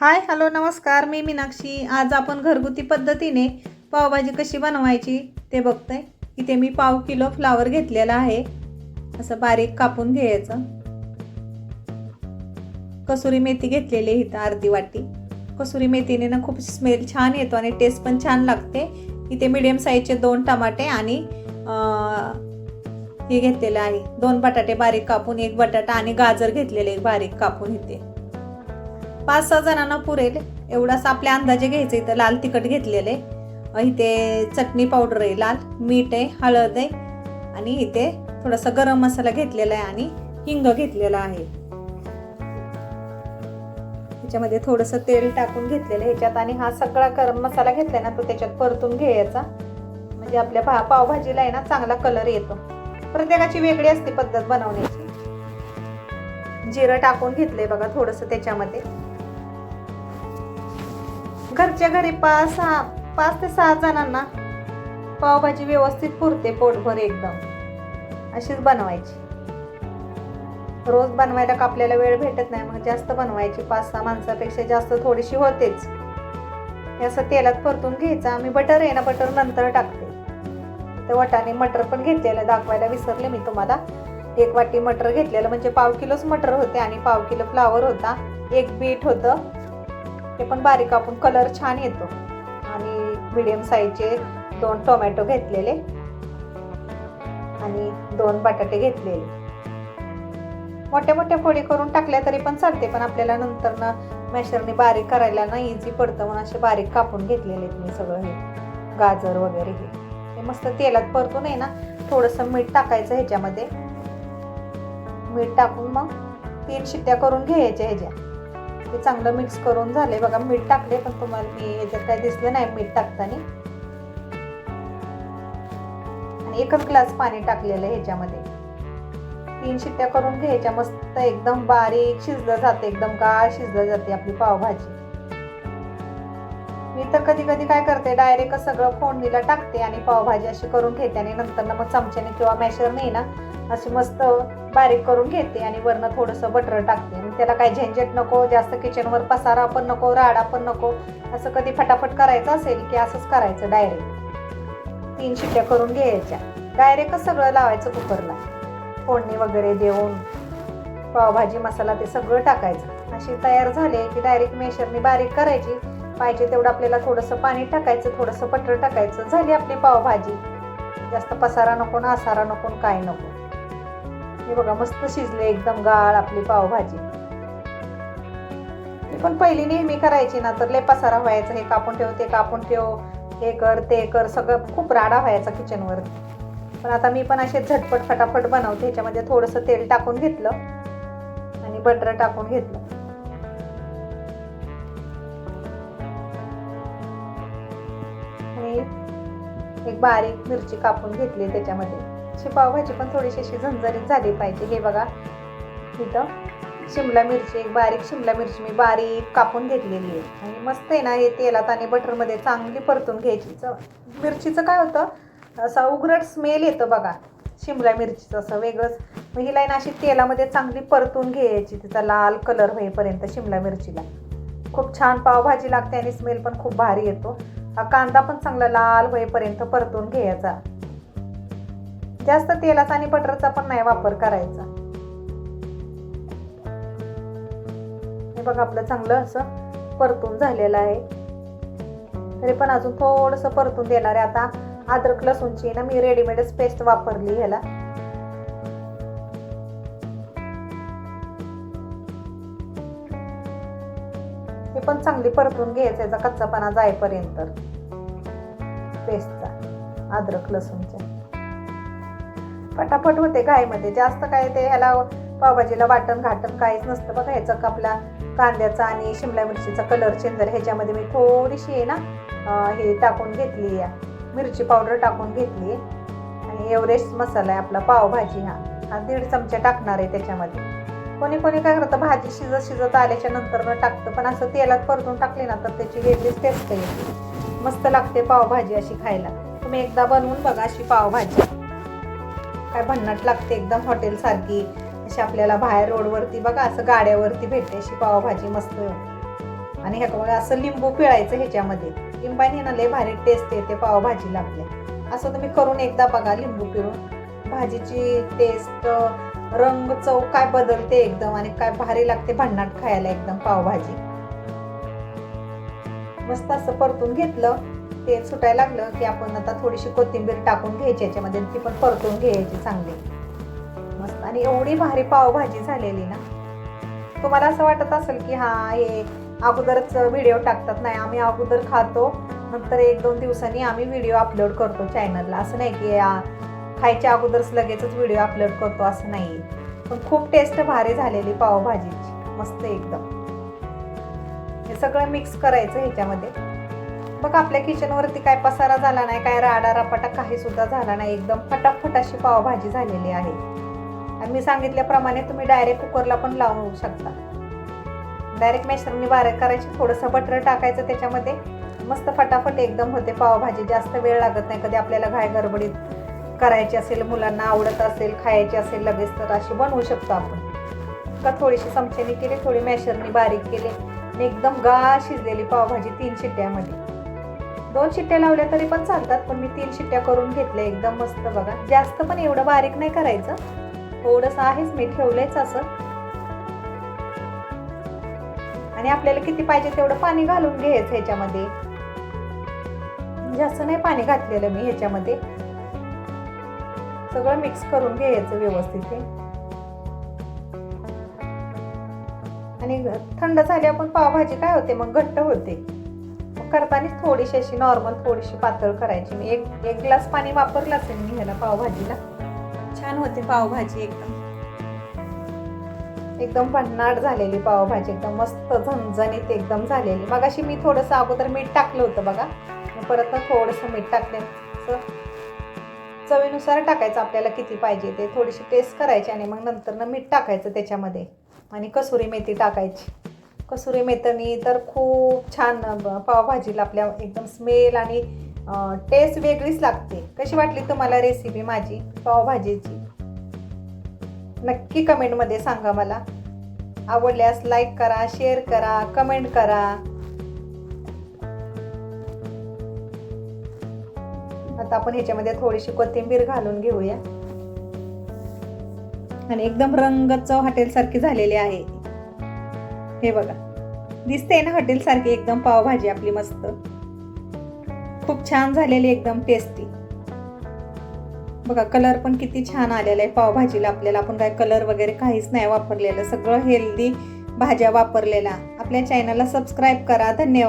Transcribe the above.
Hi hello नमस्कार. मी मीनाक्षी. आज आपण घरगुती पद्धतीने पावभाजी कशी बनवायची ते बघतंय. इथे मी पाव किलो फ्लावर घेतलेला आहे. असं बारीक कापून घ्यायचं. कसुरी मेथी घेतलेली आहे इथं अर्धी वाटी. कसुरी मेथीने ना खूप स्मेल छान येतो आणि टेस्ट पण छान लागते. इथे मिडियम साईजचे दोन टमाटे आणि हे घेतलेलं आहे. दोन बटाटे बारीक कापून एक बटाटा आणि गाजर घेतलेले बारीक कापून इथे. पाच सहा जणांना पुरेल. एवढाच आपल्या अंदाजे घ्यायचं. इथं लाल तिखट घेतलेले. इथे चटणी पावडर आहे लाल मीठ आहे हळद आहे. आणि इथे थोडासा गरम मसाला घेतलेला आहे आणि हिंग घेतलेला आहे. ह्याच्यामध्ये थोडंसं तेल टाकून घेतलेलं आहे. ह्याच्यात आणि हा सगळा गरम मसाला घेतलाय ना तो त्याच्यात परतून घ्यायचा. म्हणजे आपल्या भा पावभाजीला आहे ना चांगला कलर येतो. प्रत्येकाची वेगळी असते पद्धत बनवण्याची. जिरं टाकून घेतलंय बघा थोडंसं त्याच्यामध्ये. घरच्या घरी पाच सहा पाच ते सहा जणांना पावभाजी व्यवस्थित पुरते पोटभर एकदम. अशीच बनवायची. रोज बनवायला का आपल्याला वेळ भेटत नाही मग जास्त बनवायची. पाच सहा माणसापेक्षा जास्त थोडीशी होतेच. हे असं तेलात परतून घ्यायचं. आम्ही बटर आहे ना बटर नंतर टाकते. तर वटाने मटर पण घेतलेलं दाखवायला विसरले मी तुम्हाला. एक वाटी मटर घेतलेलं म्हणजे पाव किलोच मटर होते आणि पाव किलो फ्लावर होता. एक बीट होतं. ते पण बारीक कापून कलर छान येतो. आणि मिडियम साईजचे दोन टोमॅटो घेतलेले. आणि दोन बटाटे घेतलेले. मोठ्या मोठ्या फोडी करून टाकल्या तरी पण चालते पण आपल्याला नंतर ना मॅशरने बारीक करायला ना इझी पडतं म्हणून असे बारीक कापून घेतलेले मी सगळं हे. गाजर वगैरे हे मस्त तेलात परतून आहे ना थोडंसं मीठ टाकायचं ह्याच्यामध्ये. मीठ टाकून मग तीन शिट्ट्या करून घ्यायच्या ह्याच्या. ते चांगलं मिक्स करून झाले बघा मीठ टाकले पण तुम्हाला मी याच्यात काय दिसलं नाही मीठ टाकताना. आणि एकच ग्लास पाणी टाकलेलं ह्याच्यामध्ये. तीन शिट्ट्या करून घ्यायच्या मस्त एकदम बारीक शिजलं जाते एकदम गाळ शिजलं जाते आपली पावभाजी. मी तर कधी कधी काय करते डायरेक्ट सगळं फोडणीला टाकते आणि पावभाजी अशी करून घेते आणि नंतर मग चमच्याने किंवा मॅशरने ना अशी मस्त बारीक करून घेते आणि वरनं थोडंसं बटर टाकते. आणि त्याला काही झंझट नको जास्त किचनवर पसारा पण नको राडा पण नको असं कधी फटाफट करायचं असेल की असंच करायचं डायरेक्ट तीन शिट्ट्या करून घ्यायच्या. डायरेक्टच सगळं लावायचं कुकरला. फोडणी वगैरे देऊन पावभाजी मसाला ते सगळं टाकायचं. अशी तयार झाले की डायरेक्ट मेशरने बारीक करायची. पाहिजे तेवढं आपल्याला थोडंसं पाणी टाकायचं थोडंसं बटर टाकायचं झाली आपली पावभाजी. जास्त पसारा नको ना आसारा नको काय नको. हे बघा मस्त शिजले एकदम गाळ आपली पावभाजी. मी पण पहिली नेहमी करायची ना तर लय पसारा व्हायचा हे कापून ठेव ते कापून ठेव हे कर ते कर सगळं खूप राडा व्हायचा किचनवर पण आता मी पण असे झटपट फटाफट बनवते ह्याच्यामध्ये थोडंसं तेल टाकून घेतलं आणि बटर टाकून घेतलं. एक बारीक मिरची कापून घेतली त्याच्यामध्ये. अशी पावभाजी पण थोडीशी अशी झणझणीत झाली पाहिजे. हे बघा. इथं शिमला मिरची एक बारीक शिमला मिरची मी बारीक कापून घेतलेली आहे. आणि मस्त आहे ना हे तेलात आणि बटरमध्ये चांगली परतून घ्यायची. च मिरचीचं काय होतं? असा उघडट स्मेल येतं बघा. शिमला मिरचीचं असं वेगळंच. मग ही लाईन अशी तेलामध्ये चांगली परतून घ्यायची. तिचा लाल कलर होईपर्यंत शिमला मिरचीला. खूप छान पावभाजी लागते आणि स्मेल पण खूप भारी येतो. हा कांदा पण चांगला लाल होईपर्यंत परतून घ्यायचा. जास्त तेलाचा आणि बटरचा पण नाही वापर करायचा. हे बघा आपलं चांगलं असं परतून झालेलं आहे. तरी पण अजून थोडंसं परतून देणार आहे. आता अद्रक लसूणची ना मी रेडीमेडच पेस्ट वापरली ह्याला. पण चांगली परतून घ्यायचं याचा कच्चापणा जाईपर्यंत. पेस्टचा अद्रक लसूणच्या पटापट होते गायमध्ये जास्त काय ते ह्याला पावभाजीला वाटण घाटण काहीच नसतं बघा. ह्याचा आपला कांद्याचा आणि शिमला मिरचीचा कलर चेंज झाला. ह्याच्यामध्ये मी थोडीशी आहे ना हे टाकून घेतली आहे. मिरची पावडर टाकून घेतली आणि एव्हरेस्ट मसाला आहे आपला पावभाजी हा. हा दीड चमचा टाकणार आहे त्याच्यामध्ये. कोणी कोणी काय करतं भाजी शिजत शिजत आल्याच्यानंतर टाकतं. पण असं तेलात परतून टाकली ना तर त्याची वेगळीच टेस्ट येते मस्त लागते पावभाजी अशी खायला. तुम्ही एकदा बनवून बघा अशी पावभाजी. काय भन्नाट लागते एकदम हॉटेलसारखी. अशी आपल्याला बाहेर रोडवरती बघा असं गाड्यावरती भेटते अशी पावभाजी मस्त. आणि ह्या बघा असं लिंबू पिळायचं ह्याच्यामध्ये. लिंबाने ना लय भारी टेस्ट येते पावभाजीला आपल्या असं तुम्ही करून एकदा बघा लिंबू पिळून. भाजीची टेस्ट रंग चव काय बदलते एकदम आणि काय भारी लागते भन्नाट खायला एकदम पावभाजी. मस्त असं परतून घेतलं ते सुटायला लागलं की आपण आता थोडीशी कोथिंबीर टाकून घ्यायची याच्यामध्ये ती पण परतून घ्यायची चांगली. मस्त आणि एवढी भारी पावभाजी झालेली ना. तुम्हाला असं वाटत असेल की हा हे अगोदरच व्हिडिओ टाकतात नाही आम्ही अगोदर खातो नंतर एक दोन दिवसांनी आम्ही व्हिडिओ अपलोड करतो चॅनलला असं नाही की खायच्या अगोदरच लगेचच व्हिडिओ अपलोड करतो असं नाही पण खूप टेस्ट भारी झालेली पावभाजीची. मस्त एकदम. हे सगळं मिक्स करायचं ह्याच्यामध्ये. बघ आपल्या किचनवरती काय पसारा झाला नाही काय राडा रपाटा काही सुद्धा झाला नाही. एकदम फटाफट अशी पावभाजी झालेली आहे. आणि मी सांगितल्याप्रमाणे तुम्ही डायरेक्ट कुकरला पण लावू शकता. डायरेक्ट मॅशरनी बारीक करायची थोडंसं बटर टाकायचं त्याच्यामध्ये. मस्त फटाफट एकदम होते पावभाजी. जास्त वेळ लागत नाही कधी आपल्याला घाय गडबडीत करायची असेल मुलांना आवडत असेल खायची असेल लगेच तर अशी बनवू शकतो आपण. का थोडीशी चमच्याने केली थोडी मॅशरनी बारीक केली आणि एकदम गा शिजलेली पावभाजी तीन शिट्ट्यामध्ये. दोन शिट्ट्या लावल्या तरी पण चालतात पण मी तीन शिट्ट्या करून घेतल्या एकदम मस्त बघा. जास्त पण एवढं बारीक नाही करायचं. थोडंसं आहेच मी ठेवलंयच असं. आणि आपल्याला किती पाहिजे तेवढं पाणी घालून घ्यायचं ह्याच्यामध्ये. जास्त नाही पाणी घातलेलं मी ह्याच्यामध्ये. सगळं मिक्स करून घ्यायचं व्यवस्थित ते आणि थंड झाली आपण पावभाजी काय होते? मग घट्ट होते. मग करताना थोडीशी अशी नॉर्मल थोडीशी पातळ करायची. मी एक एक ग्लास पाणी वापरलं असेल मी ह्याला पावभाजीला. छान होते पावभाजी एकदम. एकदम भन्नाट झालेली पावभाजी. एकदम मस्त झणझणीत एकदम झालेली. मग अशी मी थोडंसं अगोदर मीठ टाकलं होतं बघा. परत ना थोडंसं मीठ टाकले. चवीनुसार टाकायचं आपल्याला किती पाहिजे ते थोडीशी टेस्ट करायची आणि मग नंतर मीठ टाकायचं त्याच्यामध्ये. आणि कसुरी मेथी टाकायची. कसुरी मेथीनी तर खूप छान पावभाजीला आपल्या एकदम स्मेल आणि टेस्ट वेगळीच लागते. कशी वाटली तुम्हाला रेसिपी माझी पावभाजीची? नक्की कमेंटमध्ये सांगा मला. आवडल्यास लाईक करा शेअर करा कमेंट करा. आता आपण ह्याच्यामध्ये थोडीशी कोथिंबीर घालून घेऊया. आणि एकदम रंगच हॉटेलसारखी झालेली आहे. हे बघा. दिसते ना हॉटेलसारखी एकदम पावभाजी आपली मस्त. खूप छान झालेली एकदम टेस्टी बघा कलर पण किती छान आलेला आहे पावभाजीला. आपल्याला आपण काय कलर वगैरे काहीच नाही वापरलेलं. सगळं हेल्दी भाज्या वापरलेल्या. आपल्या चॅनलला सबस्क्राईब करा. धन्यवाद.